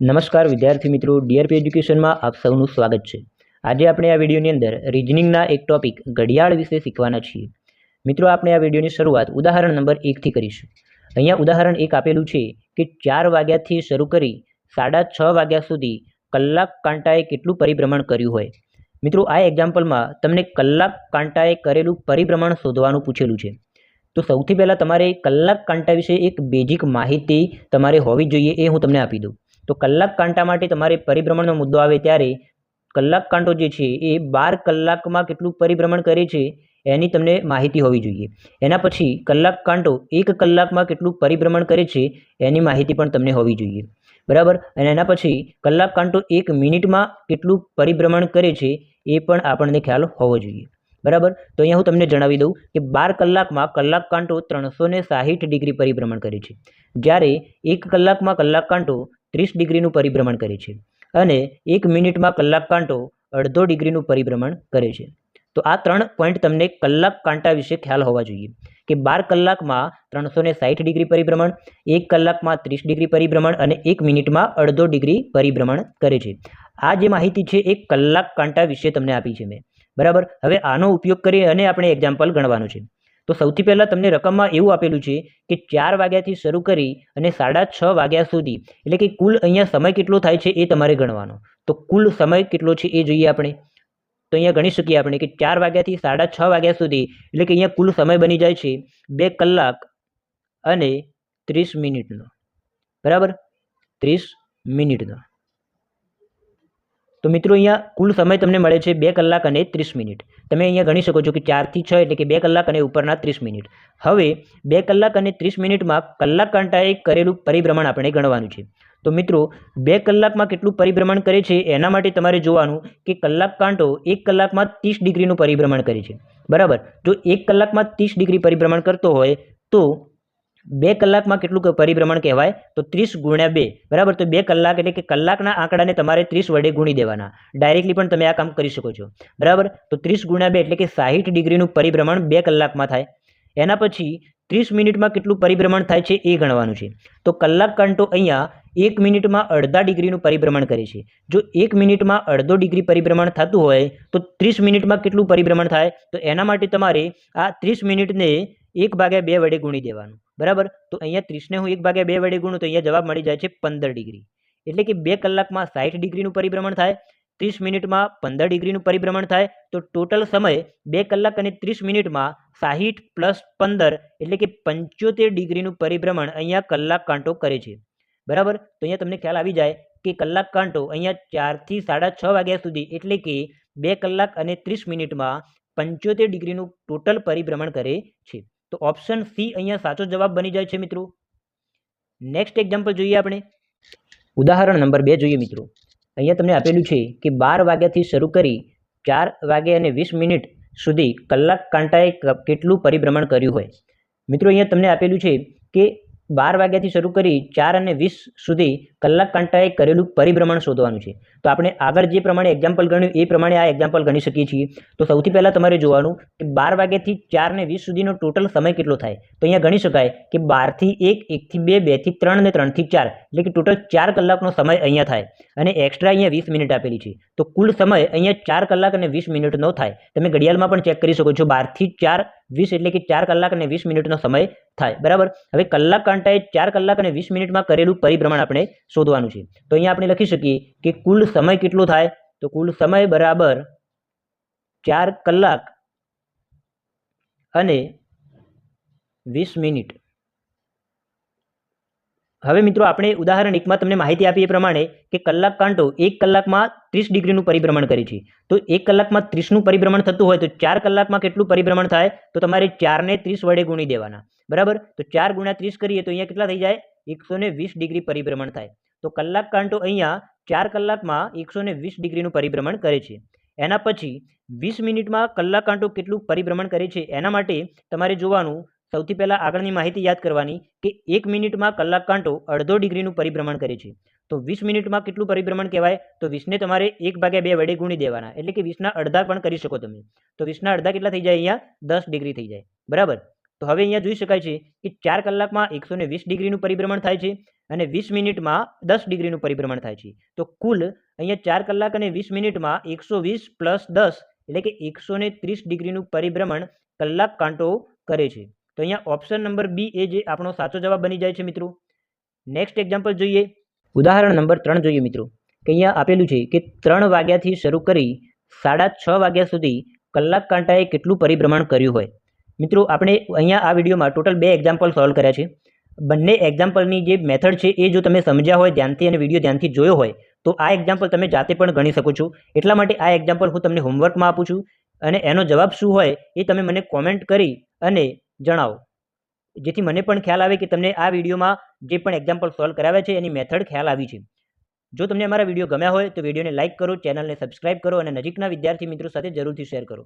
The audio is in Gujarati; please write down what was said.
નમસ્કાર વિદ્યાર્થી મિત્રો ડીઆરપી એજ્યુકેશનમાં આપ સૌનું સ્વાગત છે. આજે આપણે આ વિડીયોની અંદર રિઝનિંગના એક ટોપિક ઘડિયાળ વિશે શીખવાના છીએ. મિત્રો, આપણે આ વિડીયોની શરૂઆત ઉદાહરણ નંબર એકથી કરીશું. અહીંયા ઉદાહરણ એક આપેલું છે કે ચાર વાગ્યાથી શરૂ કરી સાડા છ વાગ્યા સુધી કલાક કાંટાએ કેટલું પરિભ્રમણ કર્યું હોય. મિત્રો, આ એક્ઝામ્પલમાં તમને કલાક કાંટાએ કરેલું પરિભ્રમણ શોધવાનું પૂછેલું છે. તો સૌથી પહેલાં તમારે કલાક કાંટા વિશે એક બેઝિક માહિતી તમારે હોવી જોઈએ એ હું તમને આપી દઉં. તો કલાક કાંટા માટે તમારે પરિભ્રમણનો મુદ્દો આવે ત્યારે કલાક કાંટો જે છે એ બાર કલાકમાં કેટલું પરિભ્રમણ કરે છે એની તમને માહિતી હોવી જોઈએ. એના પછી કલાક કાંટો એક કલાકમાં કેટલું પરિભ્રમણ કરે છે એની માહિતી પણ તમને હોવી જોઈએ. બરાબર? અને એના પછી કલાક કાંટો એક મિનિટમાં કેટલું પરિભ્રમણ કરે છે એ પણ આપણને ખ્યાલ હોવો જોઈએ. બરાબર? તો અહીંયા હું તમને જણાવી દઉં કે બાર કલાકમાં કલાક કાંટો ત્રણસો ને સાહીઠ ડિગ્રી પરિભ્રમણ કરે છે. જ્યારે એક કલાકમાં કલાક કાંટો ત્રીસ ડિગ્રીનું પરિભ્રમણ કરે છે અને એક મિનિટમાં કલાક કાંટો અડધો ડિગ્રીનું પરિભ્રમણ કરે છે. તો આ ત્રણ પોઈન્ટ તમને કલાક કાંટા વિશે ખ્યાલ હોવા જોઈએ કે બાર કલાકમાં ત્રણસો ને સાઠ ડિગ્રી પરિભ્રમણ, એક કલાકમાં ત્રીસ ડિગ્રી પરિભ્રમણ અને એક મિનિટમાં અડધો ડિગ્રી પરિભ્રમણ કરે છે. આ જે માહિતી છે એ કલાક કાંટા વિશે તમને આપી છે મેં. બરાબર? હવે આનો ઉપયોગ કરી અને આપણે એક્ઝામ્પલ ગણવાનું છે. તો સૌથી પહેલાં તમને રકમમાં એવું આપેલું છે કે ચાર વાગ્યાથી શરૂ કરી અને સાડા છ વાગ્યા સુધી, એટલે કે કુલ અહીંયા સમય કેટલો થાય છે એ તમારે ગણવાનો. તો કુલ સમય કેટલો છે એ જોઈએ આપણે. તો અહીંયા ગણી શકીએ આપણે કે ચાર વાગ્યાથી સાડા છ વાગ્યા સુધી, એટલે કે અહીંયા કુલ સમય બની જાય છે બે કલાક અને ત્રીસ મિનિટનો. બરાબર? ત્રીસ મિનિટનો. તો મિત્રો અહીંયા કુલ સમય તમને મળે છે બે કલાક અને ત્રીસ મિનિટ. તમે અહીંયા ગણી શકો છો કે ચારથી છ એટલે કે બે કલાક અને ઉપરના ત્રીસ મિનિટ. હવે બે કલાક અને ત્રીસ મિનિટમાં કલાક કાંટાએ કરેલું પરિભ્રમણ આપણે ગણવાનું છે. તો મિત્રો, બે કલાકમાં કેટલું પરિભ્રમણ કરે છે એના માટે તમારે જોવાનું કે કલાક કાંટો એક કલાકમાં ત્રીસ ડિગ્રીનું પરિભ્રમણ કરે છે. બરાબર? જો એક કલાકમાં ત્રીસ ડિગ્રી પરિભ્રમણ કરતો હોય તો બે કલાકમાં કેટલું પરિભ્રમણ કહેવાય? તો ત્રીસ ગુણ્યા બે. બરાબર? તો બે કલાક એટલે કે કલાકના આંકડાને તમારે ત્રીસ વડે ગુણી દેવાના. ડાયરેક્ટલી પણ તમે આ કામ કરી શકો છો. બરાબર? તો ત્રીસ ગુણ્યા બે એટલે કે સાહીઠ ડિગ્રીનું પરિભ્રમણ બે કલાકમાં થાય. એના પછી ત્રીસ મિનિટમાં કેટલું પરિભ્રમણ થાય છે એ ગણવાનું છે. તો કલાક કાંટો અહીંયા એક મિનિટમાં અડધા ડિગ્રીનું પરિભ્રમણ કરે છે. જો એક મિનિટમાં અડધો ડિગ્રી પરિભ્રમણ થતું હોય, તો ત્રીસ મિનિટમાં કેટલું પરિભ્રમણ થાય? તો એના માટે તમારે આ ત્રીસ મિનિટને એક ભાગ્યા બે વડે ગુણી દેવાનું. બરાબર? તો અહીંયા ત્રીસને હું એક ભાગ્યા બે વડે ગુણું તો અહીંયા જવાબ મળી જાય છે પંદર ડિગ્રી. એટલે કે બે કલાકમાં સાઠ ડિગ્રીનું પરિભ્રમણ થાય, ત્રીસ મિનિટમાં પંદર ડિગ્રીનું પરિભ્રમણ થાય, તો ટોટલ સમય બે કલાક અને ત્રીસ મિનિટમાં સાહીઠ પ્લસ પંદર એટલે કે પંચોતેર ડિગ્રીનું પરિભ્રમણ અહીંયા કલાક કાંટો કરે છે. બરાબર? તો અહીંયા તમને ખ્યાલ આવી જાય કે કલાક કાંટો અહીંયા ચારથી સાડા છ વાગ્યા સુધી એટલે કે બે કલાક અને ત્રીસ મિનિટમાં પંચોતેર ડિગ્રીનું ટોટલ પરિભ્રમણ કરે છે. તો ઓપ્શન સી અહીંયા સાચો જવાબ બની જાય છે મિત્રો. નેક્સ્ટ એક્ઝામ્પલ જોઈએ આપણે. ઉદાહરણ નંબર બે જોઈએ મિત્રો. અહીંયા તમને આપેલું છે કે બાર વાગ્યાથી શરૂ કરી ચાર વાગે અને વીસ મિનિટ સુધી કલાક કાંટાએ કેટલું પરિભ્રમણ કર્યું હોય. મિત્રો અહીંયા તમને આપેલું છે કે બાર વાગ્યાથી શરૂ કરી ચાર અને વીસ સુધી કલાક કાંટાએ કરેલું પરિભ્રમણ શોધવાનું છે. તો આપણે આગળ જે પ્રમાણે એક્ઝામ્પલ ગણ્યું, એ પ્રમાણે આ એક્ઝામ્પલ ગણી શકીએ છીએ. તો સૌથી પહેલાં તમારે જોવાનું કે બાર વાગ્યાથી ચાર ને વીસ સુધીનો ટોટલ સમય કેટલો થાય? તો અહીંયા ગણી શકાય કે બારથી એક, એકથી બે, બેથી ત્રણ ને ત્રણથી ચાર. એટલે કે ટોટલ ચાર કલાકનો સમય અહીંયા થાય. અને એક્સ્ટ્રા અહીંયા વીસ મિનિટ આપેલી છે. તો કુલ સમય અહીંયા ચાર કલાક અને વીસ મિનિટનો થાય. તમે ઘડિયાળમાં પણ ચેક કરી શકો છો બારથી ચાર વીસ એટલે કે ચાર કલાક અને વીસ મિનિટનો સમય થાય, બરાબર? હવે કલાક કાંટાએ ચાર કલાક અને વીસ મિનિટમાં કરેલું પરિભ્રમણ આપણે શોધવાનું છે. તો અહીંયા આપણે લખી શકીએ કે કુલ સમય કેટલો થાય? તો કુલ સમય બરાબર ચાર કલાક અને વીસ મિનિટ. હવે મિત્રો, આપણે ઉદાહરણ એકમાં તમને માહિતી આપી એ પ્રમાણે કે કલાક કાંટો એક કલાકમાં ત્રીસ ડિગ્રીનું પરિભ્રમણ કરે છે. તો એક કલાકમાં ત્રીસનું પરિભ્રમણ થતું હોય તો ચાર કલાકમાં કેટલું પરિભ્રમણ થાય? તો તમારે ચારને ત્રીસ વડે ગુણી દેવાના. બરાબર? તો ચાર ગુણ્યા ત્રીસ કરીએ તો અહીંયા કેટલા થઈ જાય? એકસો વીસ ડિગ્રી પરિભ્રમણ થાય. તો કલાક કાંટો અહીંયા ચાર કલાકમાં એકસો વીસ ડિગ્રીનું પરિભ્રમણ કરે છે. એના પછી વીસ મિનિટમાં કલાક કાંટો કેટલું પરિભ્રમણ કરે છે? એના માટે તમારે જોવાનું સૌથી પહેલાં આગળની માહિતી યાદ કરવાની કે એક મિનિટમાં કલાક કાંટો અડધો ડિગ્રીનું પરિભ્રમણ કરે છે. તો વીસ મિનિટમાં કેટલું પરિભ્રમણ કહેવાય? તો વીસને તમારે એક ભાગ્યા બે વડે ગુણી દેવાના. એટલે કે વીસના અડધા પણ કરી શકો તમે. તો વીસના અડધા કેટલા થઈ જાય? અહીંયા દસ ડિગ્રી થઈ જાય. બરાબર? તો હવે અહીંયા જોઈ શકાય છે કે ચાર કલાકમાં એકસો વીસ ડિગ્રીનું પરિભ્રમણ થાય છે અને વીસ મિનિટમાં દસ ડિગ્રીનું પરિભ્રમણ થાય છે. તો કુલ અહીંયા ચાર કલાક અને વીસ મિનિટમાં એકસો વીસ પ્લસ દસ એટલે કે એકસો ત્રીસ ડિગ્રીનું પરિભ્રમણ કલાક કાંટો કરે છે. તો અહીંયા ઓપ્શન નંબર બી એ જે આપણો સાચો જવાબ બની જાય છે મિત્રો. નેક્સ્ટ એક્ઝામ્પલ જોઈએ. ઉદાહરણ નંબર ત્રણ જોઈએ મિત્રો. કે અહીંયા આપેલું છે કે ત્રણ વાગ્યાથી શરૂ કરી સાડા છ વાગ્યા સુધી કલાક કાંટાએ કેટલું પરિભ્રમણ કર્યું હોય. મિત્રો, આપણે અહીંયા આ વિડીયોમાં ટોટલ બે એક્ઝામ્પલ સોલ્વ કર્યા છે. બંને એક્ઝામ્પલની જે મેથડ છે એ જો તમે સમજ્યા હોય ધ્યાનથી અને વીડિયો ધ્યાનથી જોયો હોય, તો આ એક્ઝામ્પલ તમે જાતે પણ ગણી શકો છો. એટલા માટે આ એક્ઝામ્પલ હું તમને હોમવર્કમાં આપું છું. અને એનો જવાબ શું હોય એ તમે મને કોમેન્ટ કરી અને જણાવો. જેથી મને પણ ખ્યાલ આવે કે તમને આ વિડીયોમાં જે પણ એક્ઝામ્પલ સોલ્વ કરાવ્યા છે એની મેથડ ખ્યાલ આવી છે. જો તમને અમારા વીડિયો ગમ્યા હોય તો વિડીયોને લાઇક કરો ચેનલને સબસ્ક્રાઇબ કરો અને નજીકના વિદ્યાર્થી મિત્રો સાથે જરૂરથી શેર કરો.